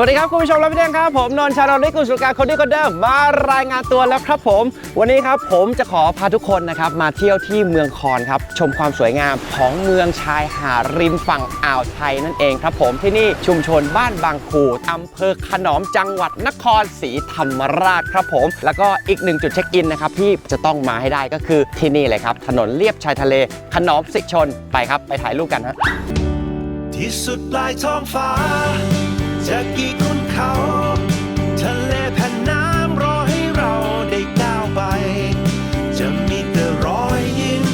สวัสดีครับคุณผู้ชมและพี่แดงครับผมนนท์ชาดาลิกุลสุการคนดีคนเดิมมารายงานตัวแล้วครับผม วันนี้ครับผมจะขอพาทุกคนนะครับมาเที่ยวที่เมืองคอนครับชมความสวยงามของเมืองชายหาดริมฝั่งอ่าวไทยนั่นเองครับผมที่นี่ชุมชนบ้านบางคูอำเภอขนอมจังหวัดนครศรีธรรมราชครับผม แล้วก็อีกหนึ่งจุดเช็คอินนะครับที่จะต้องมาให้ได้ก็คือที่นี่เลยครับถนนเลียบชายทะเลขนอมสิชนไปครับไปถ่ายรูปกันฮะที่สุดปลายท้องฟ้า จะกี่คุณเขา ทะเลแผ่นน้ำรอให้เราได้ก้าวไป จะมีแต่รอยยิ้ม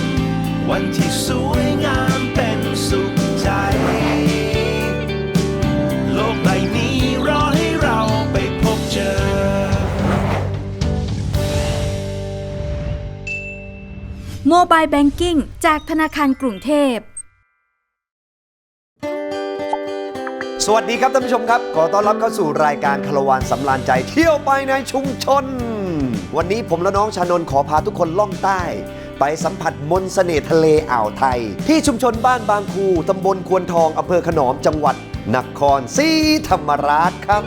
วันที่สวยงามเป็นสุขใจ โลกใบนี้รอให้เราไปพบเจอ โมบายแบงกิ้งจากธนาคารกรุงเทพ สวัสดีครับท่านผู้ชมครับ ขอต้อนรับเข้าสู่รายการคารวานสำราญใจเที่ยวไปในชุมชน วันนี้ผมและน้องชานนท์ขอพาทุกคนล่องใต้ ไปสัมผัสมนสเสน่ห์ทะเลอ่าวไทย ที่ชุมชนบ้านบางคูตำบลควนทองอำเภอขนอมจังหวัดนครศรีธรรมราชครับ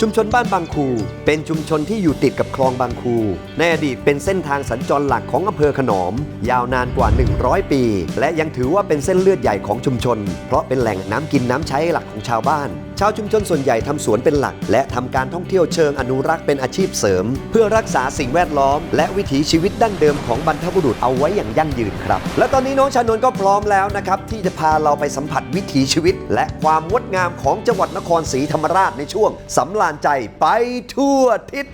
ชุมชนบ้านบางคู เป็นชุมชนที่อยู่ติดกับคลองบางคู ในอดีตเป็นเส้นทางสัญจรหลักของอำเภอขนอม ยาวนานกว่า 100 ปี และยังถือว่าเป็นเส้นเลือดใหญ่ของชุมชน เพราะเป็นแหล่งน้ำกินน้ำใช้หลักของชาวบ้าน ชาวชุมชนส่วนใหญ่ทำสวนเป็นหลัก และทำการท่องเที่ยวเชิงอนุรักษ์เป็นอาชีพเสริม เพื่อรักษาสิ่งแวดล้อม และวิถีชีวิตดั้งเดิมของบรรพบุรุษเอาไว้อย่างยั่งยืนครับ และตอนนี้น้องชานนท์ก็พร้อมแล้วนะครับ ที่จะพาเราไปสัมผัสวิถีชีวิต และความงดงามของจังหวัดนครศรีธรรมราชในช่วงสำราญใจไปทั่วทิศ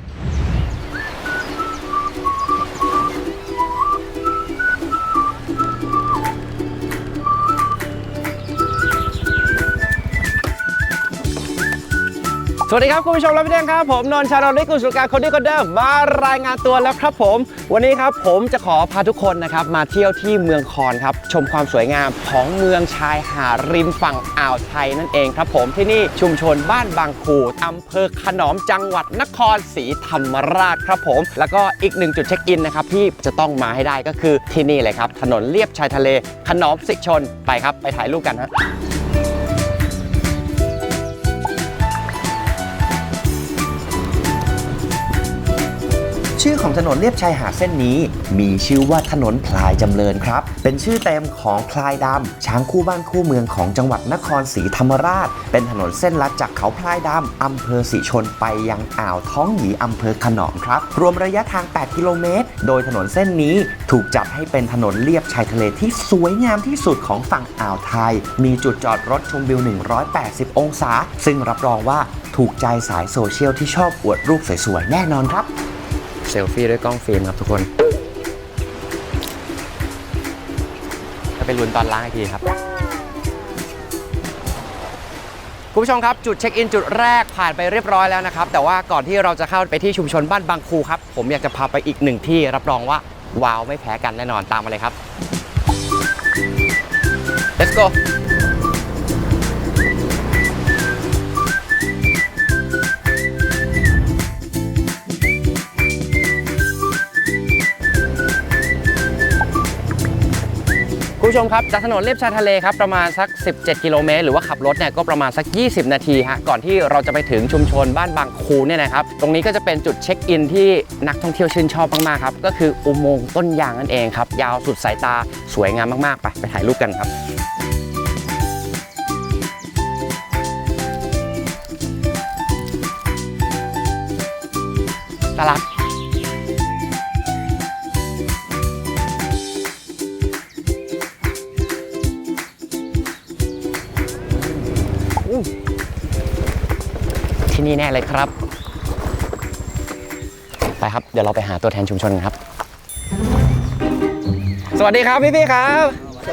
สวัสดีครับคุณผู้ชมและพี่แดงครับผมนนท์ชาดาลิกุสุการคนดีคนเดิมมารายงานตัวแล้วครับผม วันนี้ครับผมจะขอพาทุกคนนะครับมาเที่ยวที่เมืองคอนครับชมความสวยงามของเมืองชายหาดริมฝั่งอ่าวไทยนั่นเองครับผมที่นี่ชุมชนบ้านบางคูอำเภอขนอมจังหวัดนครศรีธรรมราชครับผม แล้วก็อีกหนึ่งจุดเช็คอินนะครับที่จะต้องมาให้ได้ก็คือที่นี่เลยครับถนนเลียบชายทะเลขนอมสิชนไปครับไปถ่ายรูปกันฮะ ชื่อของถนนเลียบชายหาดเส้นนี้ มีชื่อว่าถนนพลายจำเริญครับ เป็นชื่อเต็มของพลายดำช้างคู่บ้านคู่เมืองของจังหวัดนครศรีธรรมราช เป็นถนนเส้นลัดจากเขาพลายดำอำเภอสีชนไปยังอ่าวท้องหยีอำเภอขนอมครับ รวมระยะทาง 8 กิโลเมตร โดยถนนเส้นนี้ถูกจัดให้เป็นถนนเลียบชายทะเลที่สวยงามที่สุดของฝั่งอ่าวไทย มีจุดจอดรถชมวิว 180 องศา ซึ่งรับรองว่าถูกใจสายโซเชียลที่ชอบอวดรูปสวยๆ แน่นอนครับ เซลฟี่ด้วยกล้องฟิล์มครับทุกคนจะไปลุ้นตอนล้างอีกทีครับ คุณผู้ชมครับ จุดเช็คอินจุดแรกผ่านไปเรียบร้อยแล้วนะครับ แต่ว่าก่อนที่เราจะเข้าไปที่ชุมชนบ้านบางคูครับ ผมอยากจะพาไปอีกหนึ่งที่รับรองว่า ว้าวไม่แพ้กันแน่นอนตามมาเลยครับ let's go ผู้ชมครับจากถนนเลียบชายทะเลครับประมาณสัก 17 กิโลเมตรหรือว่าขับรถเนี่ยก็ประมาณสัก 20 นาทีฮะก่อนที่เราจะไปถึงชุมชนบ้านบางคูเนี่ยนะครับตรงนี้ก็จะเป็นจุดเช็คอินที่นักท่องเที่ยวชื่นชอบมากๆครับก็คืออุโมงค์ต้นยางนั่นเองครับยาวสุดสายตาสวยงามมากๆไปไปถ่ายรูปกันครับตลาด ที่นี่แน่เลยครับ ไปครับ เดี๋ยวเราไปหาตัวแทนชุมชนกันครับ สวัสดีครับพี่พี่ๆครับ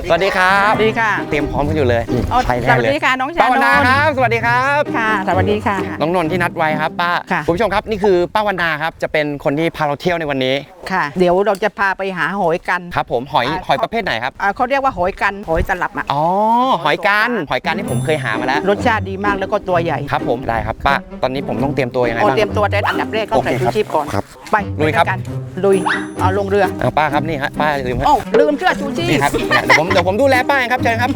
สวัสดีครับสวัสดีค่ะเตรียมพร้อมกันอยู่เลยนี่อ๋อใช่แน่สวัสเลยดีค่ะน้องชาป้าวันนาโนนครับ สวัสดีครับ ค่ะ สวัสดีค่ะ น้องนนท์ที่นัดไว้ครับป้าค่ะ คุณผู้ชมครับนี่คือป้าวันนาครับจะเป็นคนที่พาเราเที่ยวในวันนี้ ค่ะ เดี๋ยวเราจะพาไปหาหอยกัน ครับผมหอยอ่าหอยประเภทไหนครับอ่าเขาเรียกว่าหอยกันหอยตลับอะ อ๋อหอยกันหอยกันที่ผมเคยหามาแล้วรสชาติดีมากแล้วก็ตัวใหญ่ครับผมได้ครับป้าตอนนี้ผมต้องเตรียมตัวยังไงโอ้บ้าง เตรียมตัวแต่อันดับแรกต้องใส่โอเคชูครับชีพก่อน ครับ ไปลุยครับ ไปกันลุยเอาลงเรือเอาป้าครับนี่ฮะป้าลืมครับ โอ้ลืมเสื้อชูชีนี่พ ครับเนี่ยเดี๋ยวผมเดี๋ยวผมดูแลป้าเองครับเชิญครับ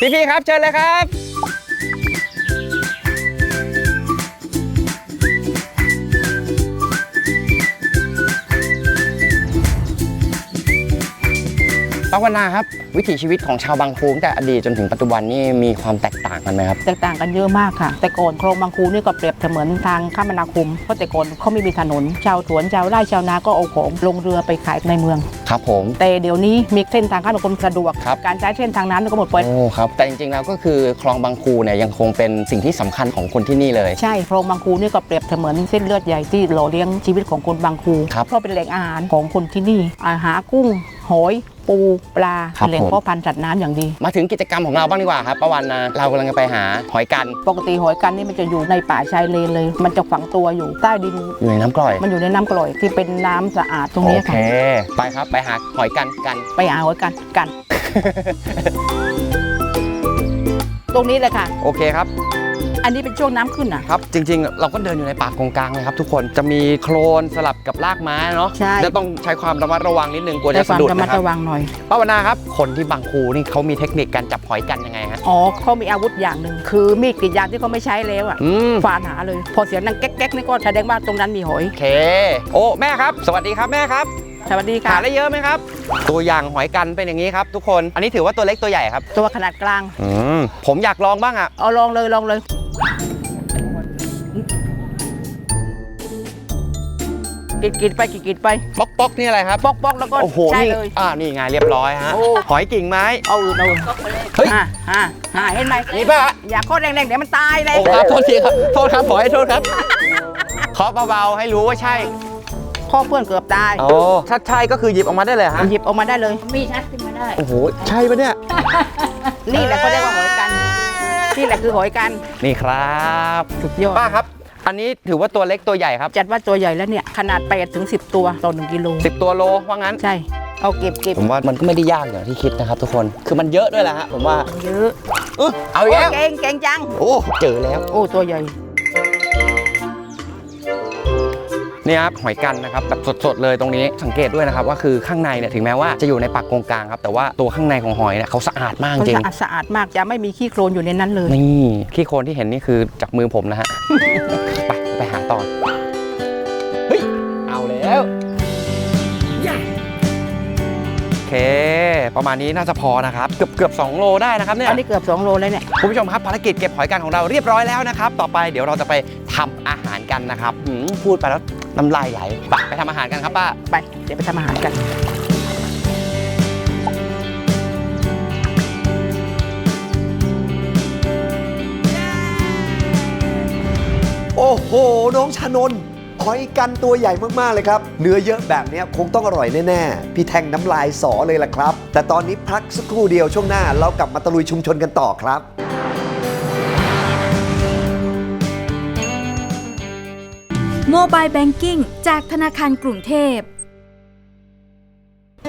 พี่ๆครับเชิญเลยครับ ป้าวันนาครับ วิถีชีวิตของชาวบางคูตั้งแต่อดีตจนถึงปัจจุบันนี่มีความแตกต่างกันไหมครับ แตกต่างกันเยอะมากค่ะ แต่ก่อนคลองบางคูนี่ก็เปรียบเสมือนทางคมนาคมเพราะแต่ก่อนเขาไม่มีถนน ชาวสวนชาวไร่ชาวนาก็เอาของลงเรือไปขายในเมือง ครับผม แต่เดี๋ยวนี้มีเส้นทางคมนาคมสะดวก ครับ การใช้เส้นทางน้ำก็หมดไปโอ้ครับแต่จริงๆแล้วก็คือคลองบางคูเนี่ยยังคงเป็นสิ่งที่สำคัญของคนที่นี่เลย ใช่คลองบางคูนี่ก็เปรียบเสมือนเส้นเลือดใหญ่ที่หล่อเลี้ยงชีวิตของคนบางคูครับ เพราะเป็นแหล่งอาหารของคนที่นี่อาหารกุ้งหอย ปูปลาครับเป็นแหล่งผม เพาะพันธุ์สัตว์น้ำอย่างดี มาถึงกิจกรรมของเราบ้างดีกว่าครับป้าวันนาเรากำลังจะไปหาหอยกันปกติหอยกันนี่มันจะอยู่ในป่าชายเลนเลย มันจะฝังตัวอยู่ใต้ดิน อยู่ในน้ำกร่อยมันอยู่ในน้ำกร่อยที่เป็นน้ำสะอาดตรงนี้โอเค ค่ะ ไปครับไปหาหอยกันกัน ไปหาหอยกันกัน ตรงนี้เลยค่ะ โอเคครับ อันนี้เป็นช่วงน้ำขึ้นอะ ครับ จริงๆ เราก็เดินอยู่ในป่ากงกลางเลยครับทุกคนจะมีโคลนสลับกับรากไม้เนาะใช่ จะต้องใช้ความระมัดระวังนิดนึงกลัวใช้จะควาสะมดุดระมัดนะครับระวังหน่อย ป้าวันนาครับ คนที่บางคูนี่เขามีเทคนิคการจับหอยกันยังไงฮะอ๋อเขามีอาวุธอย่างหนึ่งคือมีดกรีดยางที่เขาไม่ใช้แล้วอะอืมฟาดหาเลย พอเสียงดังแก๊กๆนี่ก็แสดงว่าตรงนั้นมีหอย โอเค โอ้แม่ครับ สวัสดีครับแม่ครับ สวัสดีค่ะ หาได้เยอะไหมครับ ตัวอย่างหอยกันเป็นอย่างนี้ครับทุกคน อันนี้ถือว่าตัวเล็กตัวใหญ่ครับ ตัวขนาดกลาง อืม ผมอยากลองบ้างอะ เอาลองเลยลองเลยกรีดกรีดไปกรีดกรีดไป ป๊อกป๊อกนี่อะไรครับปอกปอกแล้วก็โอ้โห ใช่นี่เลย อ่านี่ไงเรียบร้อยฮะ โอ้ หอยกิ่งไม้ เอาอื่นเอาอื่นเฮ้ย อ่าอ่าอ่าเห็นไหมนี่ป่ะอย่าโคตรแรงๆเดี๋ยวมันตายเลย โอ้ครับโทษทีครับ โทษครับขอให้โทษครับเคาะเบาๆให้รู้ว่าใช่ ข้อเพื่อนเกือบตายโอ้ถ้าใช่ก็คือหยิบออกมาได้เลยฮะหยิบออกมาได้เลย มีชัดขึ้นมาได้ โอ้โหใช่ปะเนี่ยนี่แหละเขาเรียกว่าหอยกันนี่แหละคือหอยกันนี่ครับสุดยอดป้าครับ อันนี้ถือว่าตัวเล็กตัวใหญ่ครับ จัดว่าตัวใหญ่แล้วเนี่ยขนาด8ถึง10 ตัวต่อ1กิโล10 ตัวโลว่างั้นใช่เอาเก็บเก็บผมว่ามันก็ไม่ได้ยากอย่างที่คิดนะครับทุกคนคือมันเยอะด้วยแหละฮะผมว่าเยอะเออเอาอีกโอ้แล้วเก่งเก่งจังโอ้เจอแล้ว โอ้ตัวใหญ่ นี่ครับหอยกันนะครับแบบสดๆเลยตรงนี้สังเกตด้วยนะครับว่าคือข้างในเนี่ยถึงแม้ว่าจะอยู่ในปากกงกลางครับแต่ว่าตัวข้างในของหอยเนี่ยเขาสะอาดมากจมันริงสะอาดสะอาดมากจะไม่มีขี้โคลนอยู่ในนั้นเลย นี่ขี้โคลนที่เห็นนี่คือจากมือผมนะฮะ ไปไปหาต่อเฮ้ยเอาแล้วโอเค ประมาณนี้น่าจะพอนะครับ เกือบเกือบ2โลได้นะครับเนี่ย อันนี้เกือบ2โลแล้วเนี่ยคุณผู้ชมครับภารกิจเก็บหอยกันของเราเรียบร้อยแล้วนะครับ ต่อไปเดี๋ยวเราจะไปทำอาหารกันนะครับหืมพูดไปแล้ว น้ำลายไหลไปไปทำอาหารกันครับป้า ไป เดี๋ยวไปทำอาหารกัน โอ้โห น้องชานนท์หอยกันตัวใหญ่มาก ๆ เลยครับ เนื้อเยอะแบบเนี้ยคงต้องอร่อยแน่ ๆ พี่แทงน้ำลายสอเลยล่ะครับ แต่ตอนนี้พักสักครู่เดียวช่วงหน้า เรากลับมาตะลุยชุมชนกันต่อครับ โมบายแบงกิ้งจากธนาคารกรุงเทพ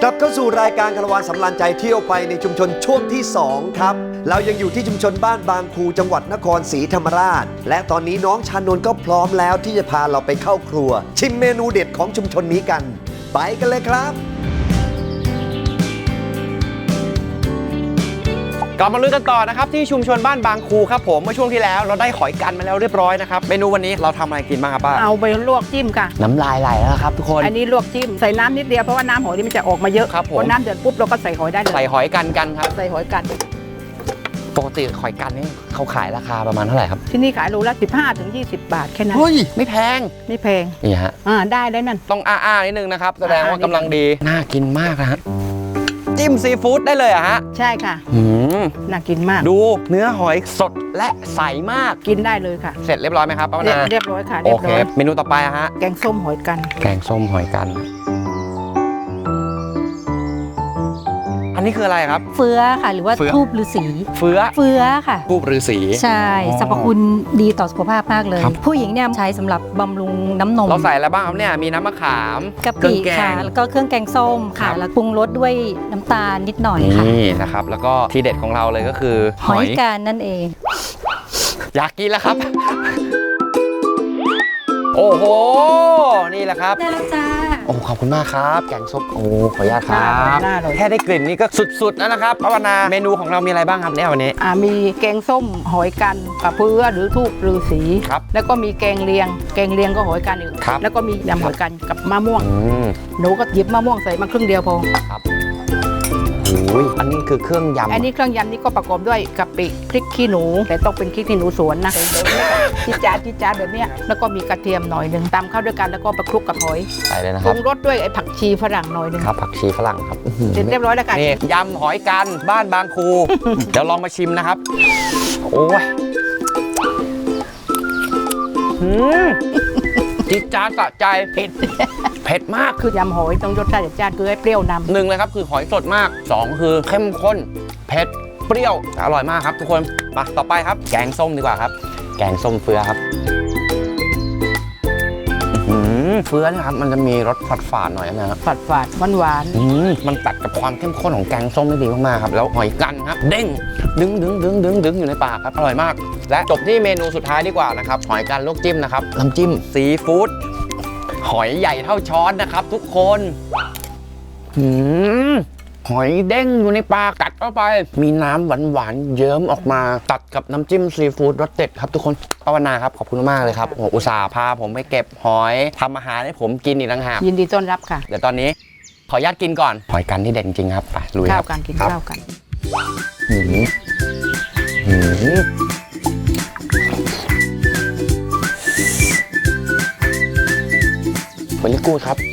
กลับเข้าสู่รายการคารวานสำรานใจเที่ยวไปในชุมชนช่วงที่ 2 ครับ เรายังอยู่ที่ชุมชนบ้านบางครูจังหวัดนครศรีธรรมราช และตอนนี้น้องชานนท์ก็พร้อมแล้วที่จะพาเราไปเข้าครัว ชิมเมนูเด็ดของชุมชนนี้กัน ไปกันเลยครับ กลับมาลุยกันต่อนะครับที่ชุมชนบ้านบางคูครับผมเมื่อช่วงที่แล้วเราได้หอยกันมาแล้วเรียบร้อยนะครับเมนูวันนี้เราทำอะไรกินบ้างครับป้าเอาไปลวกจิ้มค่ะ น้ำลายไหลแล้วครับทุกคน อันนี้ลวกจิ้มใส่น้ำนิดเดียวเพราะว่าน้ำหอยนี่มันจะออกมาเยอะครับผม พอน้ำเดือดปุ๊บเราก็ใส่หอยได้เลยใส่หอยกันกันครับ ใส่หอยกัน ปกติหอยกันนี่เขาขายราคาประมาณเท่าไหร่ครับที่นี่ขายโลละ15ถึง20 บาทแค่นั้นเฮ้ยไม่แพงไม่แพงนี่ฮะอ่าได้ได้นั่น ต้องอ้าๆนิดนึงนะครับแสดงว่าอ่าๆกำลังดีน่ากินมากนะฮะ จิ้มซีฟู้ดได้เลยเหรอะฮะใช่ค่ะหืมน่ากินมาก ดูเนื้อหอยสดและใสมาก กินได้เลยค่ะ เสร็จเรียบร้อยไหมครับป้าเรียบนาเรียบร้อยค่ะโอเรียบเคร้อย เมนูต่อไปอะฮะ แกงส้มหอยกัน แกงส้มหอยกัน นนี้คืออะไรครับ เฟื้อค่ะ หรือว่าเฟื้อ ทูบฤาษีเฟื้อเฟื้อค่ะ รูปฤาษี ใช่อ๋อสรรพคุณดีต่อสุขภาพมากเลย ครับ ผู้หญิงเนี่ยใช้สำหรับบำรุงน้ำนมเราใส่อะไรบ้างครับเนี่ยมีน้ำมะขาม กะเครื่ปิองแกค่ะงแล้วก็เครื่องแกงส้มค่ะ ครับ แล้วปรุงรสด้วยน้ำตาลนิดหน่อยค่ะนี่นะครับ แล้วก็ทีเด็ดของเราเลยก็คือหอยการนั่นเอง อยากกินแล้วครับ โอ้โห นี่แหละครับ ได้แล้วจ้า โอ้ขอบคุณมากครับ แกงส้มโอ้ขออนุญาตครับน่าเลย แค่ได้กลิ่นนี่ก็สุดๆแล้วนะครับภาวนาเมนูของเรามีอะไรบ้างครับเนี่ยวันนี้ อ่ามีแกงส้มหอยกันกับเพื่อหรือทูบฤาษีครับแล้วก็มีแกงเลียง แกงเลียงก็หอยกันอีกครับ แล้วก็มียำหอยกันกับมะม่วง อืมหนูก็หยิบมะม่วงใส่มาครึ่งเดียวพอโอ้ อ้ยอันนี้คือเครื่องยำอันนี้เครื่องยำนี่ก็ประกอบด้วยกะปิพริกขี้หนู แต่ต้องเป็นพริกขี้หนูสวนนะจิจ้าดจิจ้าดแบบเนี้ยแล้วก็มีกระเทียมหน่อยหนึ่งตำเข้าด้วยกันแล้วก็ไปคลุกกับหอยใส่เลยนะปครุรับงรสด้วยไอ้ผักชีฝรั่งหน่อยหนึ่งครับผักชีฝรั่งครับอื้อหือเสร็จเรียบร้อยแล้วค่ะนี่ยำหอยกันบ้านบางครู เดี๋ยวลองมาชิมนะครับ โอ้ยหืม จิจาดสะใจเผ็ด เผ็ดมากคือยำหอยต้องรสชาติจัดจ้านคือให้เปรี้ยวนำหนึ่งเลยครับคือหอยสดมากสองคือเข้มข้นเผ็ดเปรี้ยวอร่อยมากครับทุกคนมาต่อไปครับ แกงส้มดีกว่าครับ แกงส้มเฟือครับ อื้อหือเฟือเนะครับมันจะมีรสฝาดฝาดๆหน่อยนะครับฝาดฝาดหวานหวานอืมมันตัดกับความเข้มข้นของแกงส้มได้ดีมากๆครับแล้วหอยกันครับเด้งดึงดึงดึงดึงดึงอยู่ในปากครับอร่อยมาก และจบที่เมนูสุดท้ายดีกว่านะครับหอยกันลวกจิ้มนะครับน้ำจิ้มซีฟู้ดหอยใหญ่เท่าช้อนนะครับ ทุกคนหืม หอยเด้งอยู่ในปากกัดเข้าไป มีน้ำหวานๆเยิ้มออกมา ตัดกับน้ำจิ้มซีฟู้ดรสเด็ดครับทุกคนภาวนาครับ ขอบคุณมากเลยครับโอ้โหอุตส่าห์พาผมไปเก็บหอยทำอาหารให้ผมกินอีกต่างหากยินดีต้อนรับค่ะ เดี๋ยวตอนนี้ขออนุญาตกินก่อน หอยกันที่เด่นจริงครับไปลุยคข้ารัวบกันกินครับข้าวกัน หืมหืมวันนี้กูดครับไปแล้วนะครับส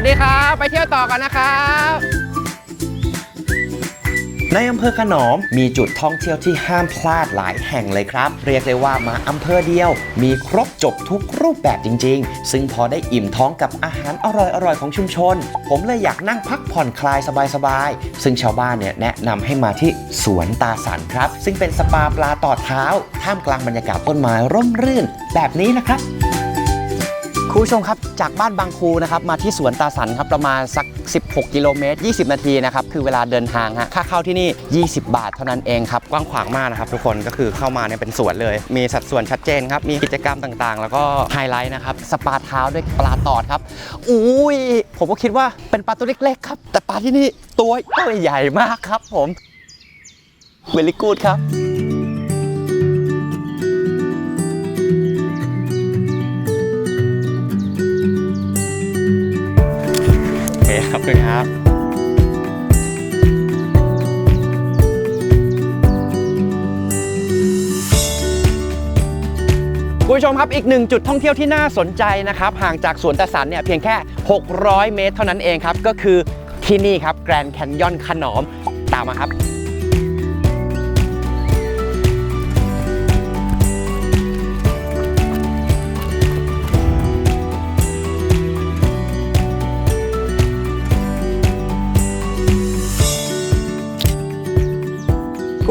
วัสดีครับ ไปเที่ยวต่อกันนะครับในอำเภอขนอมมีจุดท่องเที่ยวที่ห้ามพลาดหลายแห่งเลยครับ เรียกได้ว่ามาอำเภอเดียว มีครบจบทุกรูปแบบจริง ๆ ซึ่งพอได้อิ่มท้องกับอาหารอร่อยๆของชุมชน ผมเลยอยากนั่งพักผ่อนคลายสบายๆซึ่งชาวบ้านเนี่ยแนะนำให้มาที่สวนตาสันครับ ซึ่งเป็นสปาปลาต่อเท้าท่ามกลางบรรยากาศต้นไม้ร่มรื่น แบบนี้นะครับ คุณผู้ชมครับจากบ้านบางครูนะครับมาที่สวนตาสันครับประมาณสัก 16 กิโลเมตร 20 นาทีนะครับคือเวลาเดินทางฮะค่าเข้าที่นี่ 20 บาทเท่านั้นเองครับกว้างขวางมากนะครับทุกคนก็คือเข้ามาเนี่ยเป็นสวนเลย มีสัดส่วนชัดเจนครับ มีกิจกรรมต่างๆ แล้วก็ไฮไลท์นะครับสปาเท้าด้วยปลาตอดครับอุ้ยผมก็คิดว่าเป็นปลาตัวเล็กๆครับแต่ปลาที่นี่ตัวใหญ่มากครับผมเวลิกูดครับ โอเคครับคุณครับคุณผู้ชมครับ อีกหนึ่งจุดท่องเที่ยวที่น่าสนใจนะครับ ห่างจากสวนตะสันเนี่ยเพียงแค่ 600 เมตรเท่านั้นเองครับ ก็คือที่นี่ครับแกรนด์แคนยอนขนอม ตามมาครับ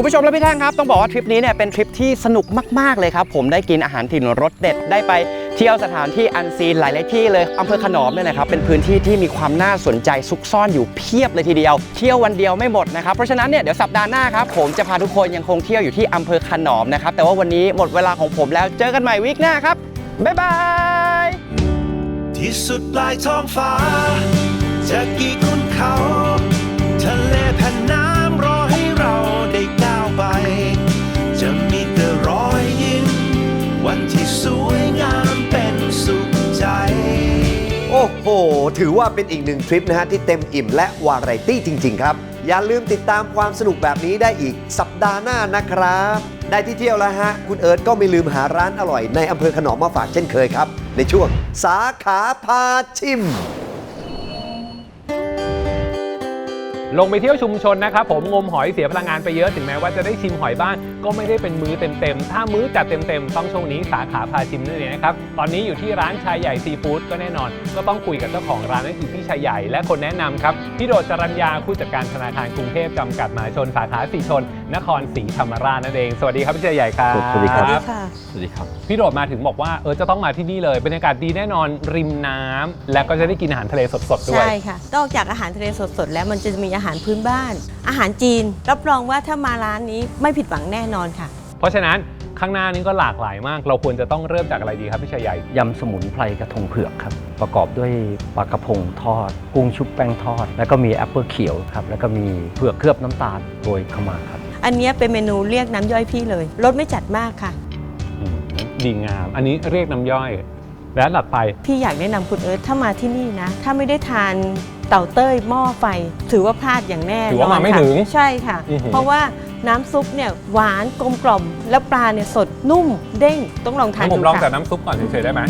คุณผู้ชมและพี่แท่งครับต้องบอกว่าทริปนี้เนี่ยเป็นทริปที่สนุกมากๆเลยครับผมได้กินอาหารถิ่นรสเด็ดได้ไปเที่ยวสถานที่อันซีนหลายๆที่เลยอำเภอขนอมเนี่ยนะครับเป็นพื้นที่ที่มีความน่าสนใจซุกซ่อนอยู่เพียบเลยทีเดียว เที่ยววันเดียวไม่หมดนะครับเพราะฉะนั้นเนี่ยเดี๋ยวสัปดาห์หน้าครับผมจะพาทุกคนยังคงเที่ยวอยู่ที่อำเภอขนอมนะครับแต่ว่าวันนี้หมดเวลาของผมแล้วเจอกันใหม่วีคหน้าครับบ๊ายบายที่สุดปลายท้องฟ้าจะกี่ขุนเขา ถือว่าเป็นอีกหนึ่งทริปนะฮะที่เต็มอิ่มและวาไรตี้จริง ๆ ครับ อย่าลืมติดตามความสนุกแบบนี้ได้อีกสัปดาห์หน้านะครับ ได้ที่เที่ยวแล้วฮะ คุณเอิร์ธก็ไม่ลืมหาร้านอร่อยในอำเภอขนอมมาฝากเช่นเคยครับ ในช่วงสาขาพาชิม ลงไปเที่ยวชุมชนนะครับผมงมหอยเสียพลังงานไปเยอะถึงแม้ว่าจะได้ชิมหอยบ้างก็ไม่ได้เป็นมื้อเต็มๆ ถ้ามื้อจัดเต็มๆ ต้องช่วงนี้สาขาพาชิมนั่นเองนะครับ ตอนนี้อยู่ที่ร้านชายใหญ่ซีฟู้ดก็แน่นอน ก็ต้องคุยกับเจ้าของร้านนั่นคือพี่ชายใหญ่และคนแนะนำครับพี่โดดจรัญญาผู้จัดการธนาคารกรุงเทพจำกัดมหาชนสาขาสีชน นครศรีธรรมราชนั่นเองสวัสดีครับพี่ชายใหญ่ครับสวัสดีครับสวัสดีครับ พี่โดดมาถึงบอกว่าเออจะต้องมาที่นี่เลยบรรยากาศดีแน่นอนริมน้ำและก็จะได้กินอาหารทะเลสดๆด้วย ใช่ค่ะ นอกจากอาหารทะเลสดๆ แล้วมันจะมีอาหารพื้นบ้าน อาหารจีน รับรองว่าถ้ามาร้านนี้ไม่ผิดหวังแน่นอนค่ะ เพราะฉะนั้นข้างหน้านี้ก็หลากหลายมาก เราควรจะต้องเริ่มจากอะไรดีครับพี่ชายใหญ่ ยำสมุนไพรกระทงเผือกครับ ประกอบด้วยปลากระพงทอด กุ้งชุบแป้งทอด แล้วก็มีแอปเปิลเขียวครับ แล้วก็มีเผือกเคลือบน้ำตาลโรยเข้ามาครับ อันเนี้ยเป็นเมนูเรียกน้ำย่อยพี่เลยรสไม่จัดมากค่ะอืมดีงาม อันนี้เรียกน้ำย่อย และหลัดไป พี่อยากแนะนำคุณเอิร์ธถ้ามาที่นี่นะ ถ้าไม่ได้ทาน เต่าเต้ยหม้อไฟ ถือว่าพลาดอย่างแน่ถือว่ามาไม่นนค่ะถึงใช่ค่ะ อื้อหือ เพราะว่าน้ำซุปเนี่ยหวานกลมกล่อม แล้วปลาเนี่ยสดนุ่มเด้งต้องลองทานงั้นผมดูลองแต่ค่ะน้ำซุปก่อนเฉยๆได้ไหม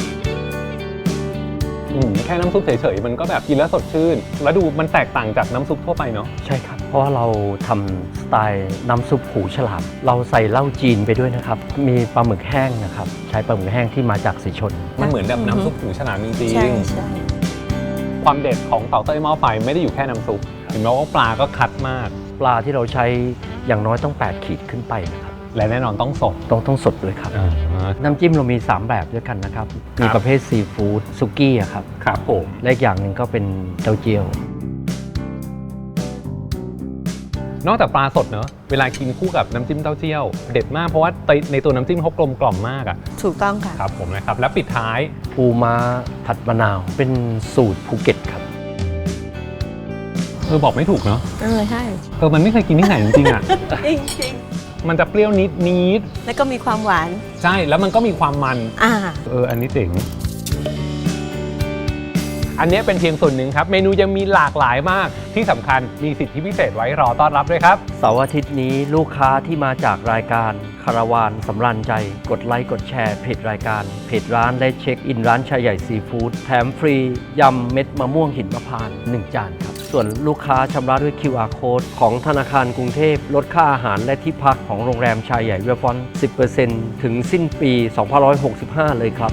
อืมแค่น้ำซุปเฉยๆมันก็แบบกินแล้วสดชื่น แล้วดูมันแตกต่างจากน้ำซุปทั่วไปเนาะ ใช่ครับ เพราะว่าเราทำสไตล์น้ำซุปหูฉลาม เราใส่เหล้าจีนไปด้วยนะครับ มีปลาหมึกแห้งนะครับ ใช้ปลาหมึกแห้งที่มาจากสีชน มันเหมือนแบบอือฮึน้ำซุปหูฉลามจริงใช่ใช่ๆ ความเด็ดของเต่าเต้ยหม้อไฟไม่ได้อยู่แค่น้ำซุปเห็นไหมว่าปลาก็คัดมาก ปลาที่เราใช้อย่างน้อยต้อง 8 ขีดขึ้นไปนะครับและแน่นอนต้องสดต้องต้องสดเลยครับอ่าน้ำจิ้มเรามี 3 แบบด้วยกันนะครับครับ มีประเภทซีฟู้ดซุกี้อะครับ ครับผม และอีกอย่างหนึ่งก็เป็นเต้าเจี้ยว นอกจากปลาสดเนอะเวลากินคู่กับน้ำจิ้มเต้าเจี้ยว เด็ดมากเพราะว่าในตัวน้ำจิ้มเขากลมกล่อมมากอะถูกต้องค่ะ ครับผมนะครับ แล้วปิดท้ายปูม้าผัดมะนาวเป็นสูตรภูเก็ตครับเออบอกไม่ถูกเนาะเออใช่ เออมันไม่เคยกินที่ไหนจริงๆอะ จริงมันจะเปรี้ยวนิดนิดๆแล้วก็มีความหวาน ๆใช่แล้วมันก็มีความมัน อ่า เอออันนี้เจ๋ง อันนี้เป็นเพียงส่วนหนึ่งครับ เมนูยังมีหลากหลายมาก ที่สำคัญมีสิทธิพิเศษไว้รอต้อนรับด้วยครับ เสาร์อาทิตย์นี้ลูกค้าที่มาจากรายการคาราวานสำรันใจ กดไลค์กดแชร์เพจรายการเพจร้านและเช็คอินร้านชายใหญ่ซีฟู้ดแถมฟรียำเม็ดมะม่วงหินมะพร้าน1จานครับ ส่วนลูกค้าชำระด้วย QR code ของธนาคารกรุงเทพลดค่าอาหารและที่พักของโรงแรมชายใหญ่เวลฟอนต์10%ถึงสิ้นปี 2565 เลยครับ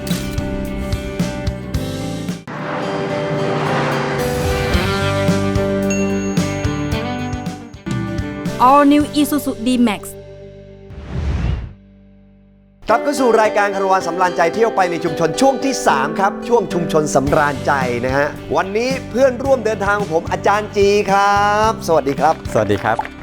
All New Isuzu D-Max กลับเข้าสู่รายการคารวานสำราญใจเที่ยวไปในชุมชนช่วงที่ 3 ครับ ช่วงชุมชนสำราญใจนะฮะ วันนี้เพื่อนร่วมเดินทางของผมอาจารย์จีครับ สวัสดีครับ สวัสดีครับ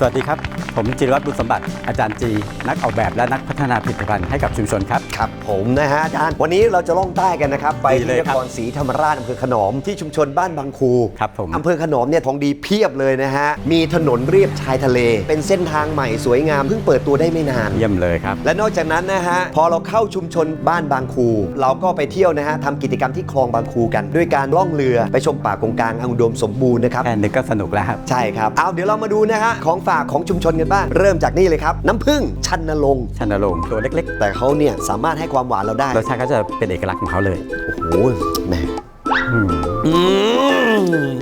สวัสดีครับ ผมจิรวัตรบุญสมบัติอาจารย์จี นักออกแบบและนักพัฒนาผลิตภัณฑ์ให้กับชุมชนครับ ครับผมนะฮะอาจารย์ วันนี้เราจะล่องใต้กันนะครับ ไปดีเลที่ยนครับครศรีธรรมราชอำเภอขนอมที่ชุมชนบ้านบางคูครับผม อำเภอขนอมเนี่ยของดีเพียบเลยนะฮะ มีถนนเรียบชายทะเล เป็นเส้นทางใหม่สวยงามเพิ่งเปิดตัวได้ไม่นาน เยี่ยมเลยครับ และนอกจากนั้นนะฮะ พอเราเข้าชุมชนบ้านบางคู เราก็ไปเที่ยวนะฮะทำกิจกรรมที่คลองบางคูกัน ด้วยการล่องเรือไปชมป่ากงกลางอันอุดมสมบูรณ์นะครับ แค่นึกก็สนุกแล้วครับ ใช่ครับ เอาเดี๋ยวเรามาดูนะฮะของฝากของชุมชนกันบ้างเริ่มจากนี่เลยครับ น้ำผึ้งชันนรงค์ชันนรงค์ตัวเล็กแต่เขาเนี่ยสามารถให้ความหวานเราได้ๆรสชาติก็จะเป็นเอกลักษณ์ของเขาเลย โอ้โหแหมอืม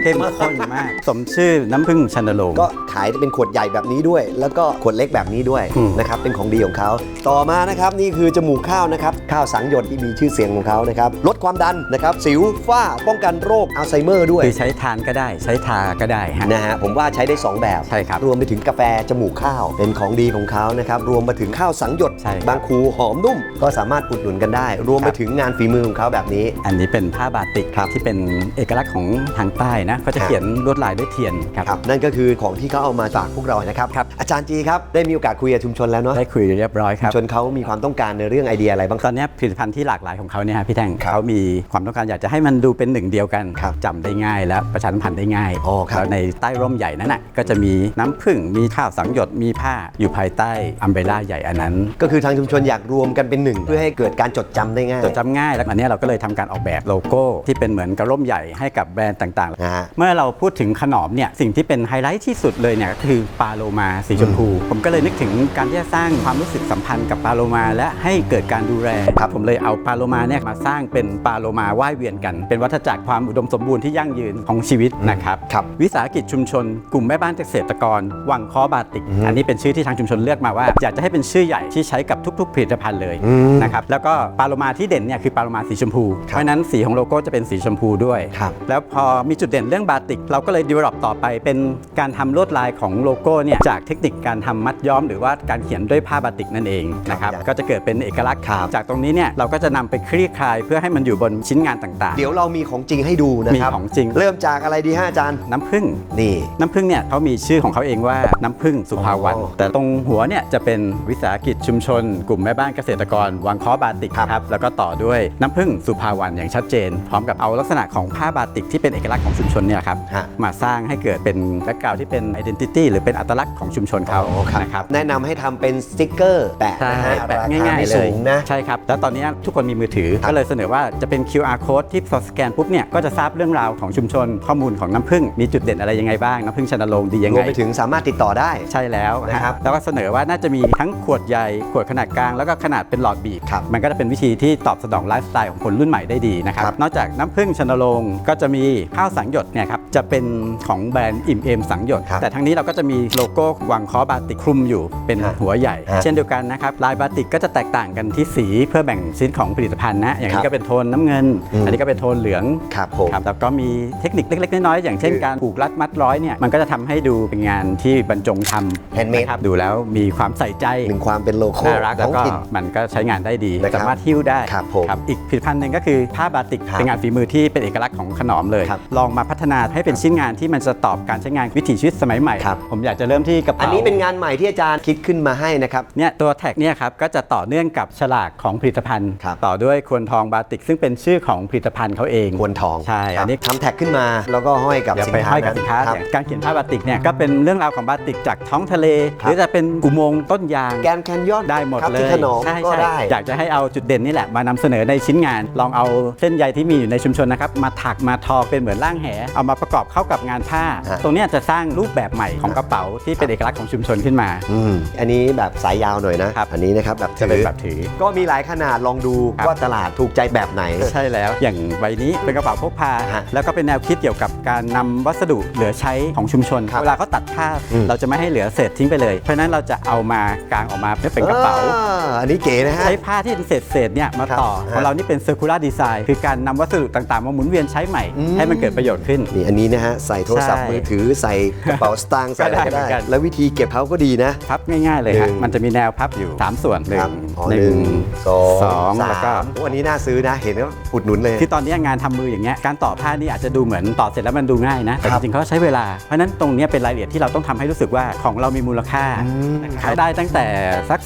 เข้มข้นมาก สมชื่อน้ำผึ้งชันนรงค์ก็ขายเป็นขวดใหญ่แบบนี้ด้วย แล้วก็ขวดเล็กแบบนี้ด้วยอืมนะครับเป็นของดีของเขาต่อมานะครับนี่คือจมูกข้าวนะครับข้าวสังหยดที่มีชื่อเสียงของเขานะครับลดความดันนะครับสิวฝ้าป้องกันโรคอัลไซเมอร์ด้วยคือใช้ทานก็ได้ ใช้ทาก็ได้ฮะนะฮะผมว่าใช้ได้ 2 แบบใช่ครับรวมไปถึงกาแฟจมูกข้าวเป็นของดีของเขานะครับรวมมาถึงข้าวสังหยดใช่ครับบางคูหอมนุ่ม ก็สามารถอุดหนุนกันได้ รวมคไปรับถึงงานฝีมือของเขาแบบนี้ อันนี้เป็นผ้าบาติกครับที่เป็นเอกลักษณ์ของทางใต้นะเขาจะครับเขียนลวดลายด้วยเทียนครับครับนั่นก็คือของที่เขาเอามาฝากพวกเรานะครับครับ อาจารย์จีครับ ได้มีโอกาสคุยกับชุมชนแล้วเนาะได้คุยเรียบร้อยคชุรัมบชนเขามีความต้องการในเรื่องไอเดียอะไรบ้างคตรับอนนี้ผลิตภัณฑ์ที่หลากหลายของเขาเนี่ยฮะพี่แท่งครับเขามีความต้องการอยากจะให้มันดูเป็นหนึ่งเดียวกันครับจำได้ง่าย และประชาสัมพันธ์ได้ง่ายอ๋อครับแล้วในใต้ร่มใหญ่นั้นน่ะก็จะมีน้ำผึ้งมีข้าวสังหยดมีผ้าอยู่ภายใต้อัมเบร่าใหญ่อันนั้น ก็คือทางชุมชนอยากรวมกันเป็นหนึ่งเพื่อให้เกิดการจดจำได้ง่ายจดจำง่าย แล้วอันเนี้ยเราก็เลยทำการออกแบบโลโก้ที่เป็นเหมือนกระร่มใหญ่ให้กับแบรนด์ต่างนะฮะๆเมื่อเราพูดถึงขนอมเนี่ยสิ่งที่เป็นไฮไลท์ที่สุดเลยเนี่ยก็คือปลาโลมาสีชมพู ผมก็เลยนึกถึงการที่จะสร้างความรู้สึกสัมพันธ์กับปลาโลมา และให้เกิดการดูแลครับผมเลยเอาปลาโลมาเนี่ยมาสร้างเป็นปลาโลมาว่ายเวียนกัน เป็นวัฏจักรความอุดมสมบูรณ์ที่ยั่งยืนของชีวิตนะครับครับวิสาหกิจชุมชน กลุ่มแม่บ้านเกษตรกรวังคอบาติกอืมอันนี้เป็นชื่อที่ทางชุมชนเลือกมาว่า อยากจะให้เป็นชื่อใหญ่ที่ใช้กับทุก ๆ ผลิตภัณฑ์เลยอืมนะครับแล้วก็ปลาโลมาที่เด่นเนี่ยคือปลาโลมาสีชมพูครับเพราะฉะนั้นสีของโลโก้จะเป็นสีชมพูด้วยครับแล้วพอมีจุดเด่นเรื่องบาติก เราก็เลย develop ต่อไป เป็นการทำลวดลายของโลโก้เนี่ยจากเทคนิคการทำมัดย้อม หรือว่าการเขียนด้วยผ้าบาติกนั่นเองนะครับครับก็จะเกิดเป็นเอกลักษณ์ครับจากตรงนี้เนี่ยเราก็จะนำไปคลี่คลายเพื่อให้มันอยู่บนชิ้นงานต่างเดี๋ยวเรามีของจริงให้ดูนะครับมีของจริง เริ่มจากอะไรดีฮะอาจารย์ๆน้ำผึ้งนี่น้ำผึ้งเนี่ยเขามีชื่อของเขาเองว่าน้ำผึ้งสุภาวันอ๋อแต่ตรงหัวเนี่ยจะเป็นวิสาหกิจชุมชน กลุ่มแม่บ้านเกษตรกรวังค้อบาติกครับครับแล้วก็ต่อด้วยน้ำผึ้งสุภาวันอย่างชัดเจน พร้อมกับเอาลักษณะของผ้าบาติกที่เป็นเอกลักษณ์ของชุมชนเนี่ยครับฮะ มาสร้างให้เกิดเป็นแบ็กกราวที่เป็น identity หรือเป็นอัตลักษณ์ของชุมชนเขานะครับ แนะนำให้ทำเป็นสติ๊กเกอร์แปะใช่นะฮะแปะรคง่ายไม่ๆเลสูยงนะ ใช่ครับ แล้วตอนนี้ทุกคนมีมือถือครับก็เลยเสนอว่าจะเป็น QR code ที่พอสแกนปุ๊บเนี่ยก็จะทราบเรื่องราวของชุมชนข้อมูลของน้ำผึ้งมีจุดเด่นอะไรยังไงบ้างน้ำผึ้งชันโรงดียังรไงวมไปถึงสามารถติดต่อได้ ใช่แล้วนะนะคครัรับบแล้วก็เสนอว่าน่าจะมีทั้งขวดใหญ่ ขวดขนาดกลาง แล้วก็ขนาดเป็นหลอดบีบครับมันก็จะเป็นวิธีที่ตอบสนองไลฟ์สไตล์ของคนรุ่นใหม่ได้ดีนะครับ ครับนอกจากน้ำผึ้งชนโรงก็จะมีข้าวสังหยดเนี่ยครับจะเป็นของแบรนด์อิ่มเอมสังหยดครับแต่ทั้งนี้เราก็จะมีโลโก้วังคอบาติกคลุมอยู่เป็นฮะหัวใหญ่ฮะเช่นเดียวกันนะครับลายบาติกก็จะแตกต่างกันที่สีเพื่อแบ่งชิ้นของผลิตภัณฑ์นะอย่างครันี้บก็เป็นโทนน้ำเงิน อืม อันนี้ก็เป็นโทนเหลือง ครับผม ครับแล้วก็มีเทคนิคเล็ก ๆ น้อยๆอย่างเช่นคือการผูกรัดมัดร้อยเนี่ยมันก็จะทำให้ดูเป็นงานที่บรรจงทำ Handmade นะครับดูแล้วมีความใส่ใจหนึ่งความเป็นโลโก้น่ารักท้แล้อวงก็ถิ่น มันก็ใช้งานได้ดีนะครับสามารถหิ้วได้ครับผมอีกผลิตภัณฑ์หนึ่งก็คือผ้าบาติกครับเป็นงานฝีมือที่เป็นเอกลักษณ์ของขนอมเลย ครับลองมาพัฒนาให้เป็นชิ้นงานที่มันจะตอบการใช้งานวิถีชีวิตสมัยใหม่ ครับ ผมอยากจะเริ่มที่กระเป๋า อันนี้เป็นงานใหม่ที่อาจารย์คิดขึ้นมาให้นะครับ เนี่ยตัวแท็กเนี่ยครับก็จะต่อเนื่องกับฉลากของผลิตภัณฑ์ ครับ ต่อด้วยควรทองบาติก ซึ่งเป็นชื่อของผลิตภัณฑ์เขาเอง ควรทองใช่ครับอันนี้ ทำแท็กขึ้นมาแล้วก็ห้อยกับเดี๋ยวสินไปค้าห้อยกับสินค้าครับ อย่างการเขียนผ้าบาติกเนี่ยก็เป็นเรื่องราวของบาติกจากท้องทะเลคหรับรือจะเป็นอุโมงค์ต้นยางแกนแคนยอนได้หมดครับเลยที่ขนมใช่ก็ใช่ได้ อยากจะให้เอาจุดเด่นนี่แหละมานำเสนอในชิ้นงาน ลองเอาเส้นใยที่มีอยู่ในชุมชนนะครับมาถักมาทอเป็นเหมือนร่างแหเอามาประกอบเข้ากับงานผ้า ฮะ ตรงเนี้ยจะสร้างรูปแบบใหม่ของกระเป๋าที่เป็นเอกลักษณ์ของชุมชนขึ้นมา อืมอันนี้แบบสายยาวหน่อยนะ ครับ อันนี้นะครับแบบจะเป็นถือ แบบถือ ก็มีหลายขนาดลองดูครับ ว่าตลาดถูกใจแบบไหน ใช่แล้วอย่างใบนี้เป็นกระเป๋าพกพา ฮะแล้วก็เป็นแนวคิดเกี่ยวกับการนำวัสดุเหลือใช้ของชุมชนครับเวลาเขาตัดผ้าอืม เราจะไม่ให้เหลือเศษทิ้งไปเลย เพราะฉะนั้นเราจะเอามากางออกมาเพื่อเป็นกระเป๋า อ่อันนี้เก๋นะฮะ ใช้ผ้าที่เป็นเศษเศษๆเนี่ยมาต่อครับของเรานี่เป็น circular design คือการนำวัสดุต่างๆ มาหมุนเวียนใช้ใหม่ อืม ให้มันเกิดประโยชน์ขึ้น นี่อันนี้นะฮะใส่โทรศัพท์ใช่มือถือใส่กระเป๋าสตางค์ใส่อะไรก็ก็ได้เหมืได้อนกัน แล้ววิธีเก็บเขาก็ดีนะ พับง่ายๆเลยหนึ่ฮะง มันจะมีแนวพับอยู่ 3 ส่วนหนึ่ครังบอ๋อหนึ่งสองสองสามแล้วก็โอ้อันนี้น่าซื้อนะเห็นแล้วอุดหนุนเลย คือตอนนี้งานทำมืออย่างเงี้ยการต่อผ้านี่อาจจะดูเหมือนต่อเสร็จแล้วมันดูง่ายนะแต่คจรับริงๆเขาใช้เวลา เพราะฉะนั้นตรงเนี้ยเป็นรายละเอียดที่เราต้องทำให้รู้สึกว่าของเรามีมูลค่าอืมขายได้ตั้งแต่สัก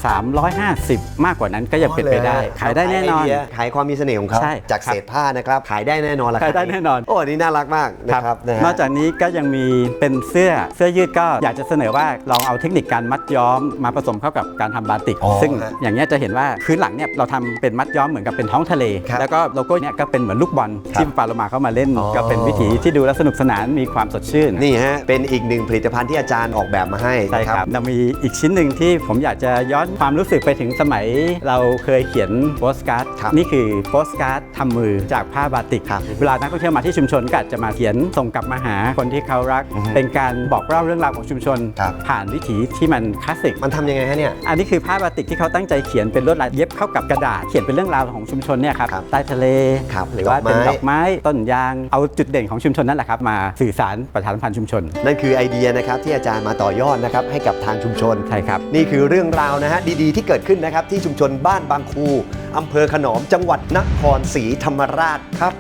350 มากกว่านั้นก็ยังเป็นไปได้ ขายได้แน่นอน ขายไเดียขายความมีเสน่ห์ของเขา ใช่จากครับเศษผ้านะครับ ขายได้แน่นอนละขายได้แน่นอน โอ้อันนี้น่ารักมากนะครับนะฮะ นอกจากนี้ก็ยังมีเป็นเสื้อเสื้อยืดก็อยากจะเสนอว่าลองเอาเทคนิคการมัดย้อมมาผสมเข้ากับการทำบาติก อ๋อซึ่งฮะอย่างเงี้ยจะเห็นว่าพื้นหลังเนี่ยเราทำเป็นมัดย้อมเหมือนกับเป็นท้องทะเล ครับแล้วก็โลโก้เนี่ยก็เป็นเหมือนลูกบอลครับที่ปลาโลมาเข้ามาเล่น อ๋อ ก็เป็นวิถีที่ดูแล้วสนุกสนานมีความสดชื่น นี่ฮะ เป็นอีกหนึ่งผลิตภัณฑ์ที่อาจารย์ออกแบบมาให้ใช่นะครับเรามีอีกชิ้นหนึ่งที่ผมอยากจะย้อนความรู้สึกไปถึงสมัย เราเคยเขียนโปสการ์ด ครับนี่คือโปสการ์ดทำมือจากผ้าบาติก ครับเวลานักท่องเที่ยวมาที่ชุมชนก็อาจจะมาเขียนส่งกลับมาหาคนที่เขารัก อือฮึเป็นการบอกเล่าเรื่องราวของชุมชน ครับ ผ่านวิถีที่มันคลาสสิก มันทำยังไงฮะเนี่ย อันนี้คือผ้าบาติกที่เขาตั้งใจเขียนเป็นลวดลายเย็บเข้ากับกระดาษ เขียนเป็นเรื่องราวของชุมชนเนี่ยครับครับใต้ทะเล ครับหรือว่าดอกไม้ เป็นดอกไม้ต้นยาง เอาจุดเด่นของชุมชนนั่นแหละครับมาสื่อสารประชาสัมพันธ์ชุมชนนั่นคือไอเดียนะครับที่อาจารย์มาต่อยอดนะครับให้กับทางชุมชน ใช่ครับ นี่คือเรื่องราวนะฮะดีๆที่เกิดขึ้นนะครับที่ชุมชนบ้านบางคูอำเภอขนอมจังหวัดนครศรีธรรมราชครับ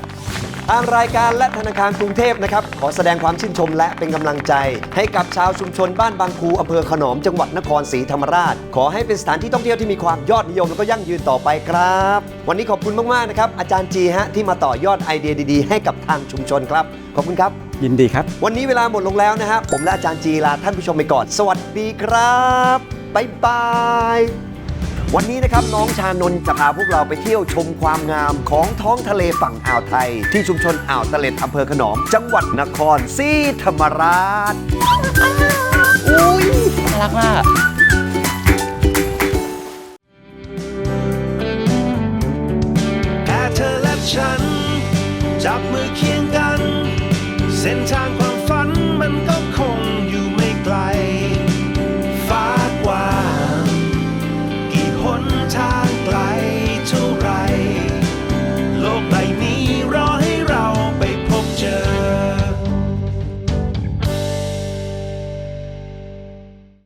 ทางรายการและธนาคารกรุงเทพนะครับ ขอแสดงความชื่นชมและเป็นกำลังใจ ให้กับชาวชุมชนบ้านบางคูอำเภอขนอมจังหวัดนครศรีธรรมราช ขอให้เป็นสถานที่ท่องเที่ยวที่มีความยอดนิยมและก็ยั่งยืนต่อไปครับ วันนี้ขอบคุณมากๆนะครับอาจารย์จีฮะที่มาต่อยอดไอเดียดีๆ ให้กับทางชุมชนครับ ขอบคุณครับ ยินดีครับ วันนี้เวลาหมดลงแล้วนะฮะผมและอาจารย์จีลาท่านผู้ชมไปก่อน สวัสดีครับบ๊ายบาย วันนี้นะครับน้องชานนท์จะพาพวกเราไปเที่ยวชมความงามของท้องทะเลฝั่งอ่าวไทย ที่ชุมชนอ่าวตะเล็ดอำเภอขนอม จังหวัดนครศรีธรรมราชอุ้ยน่ารักมากแค่เธอและฉัน จับมือเคียงกัน เส้นทางความฝันมันก็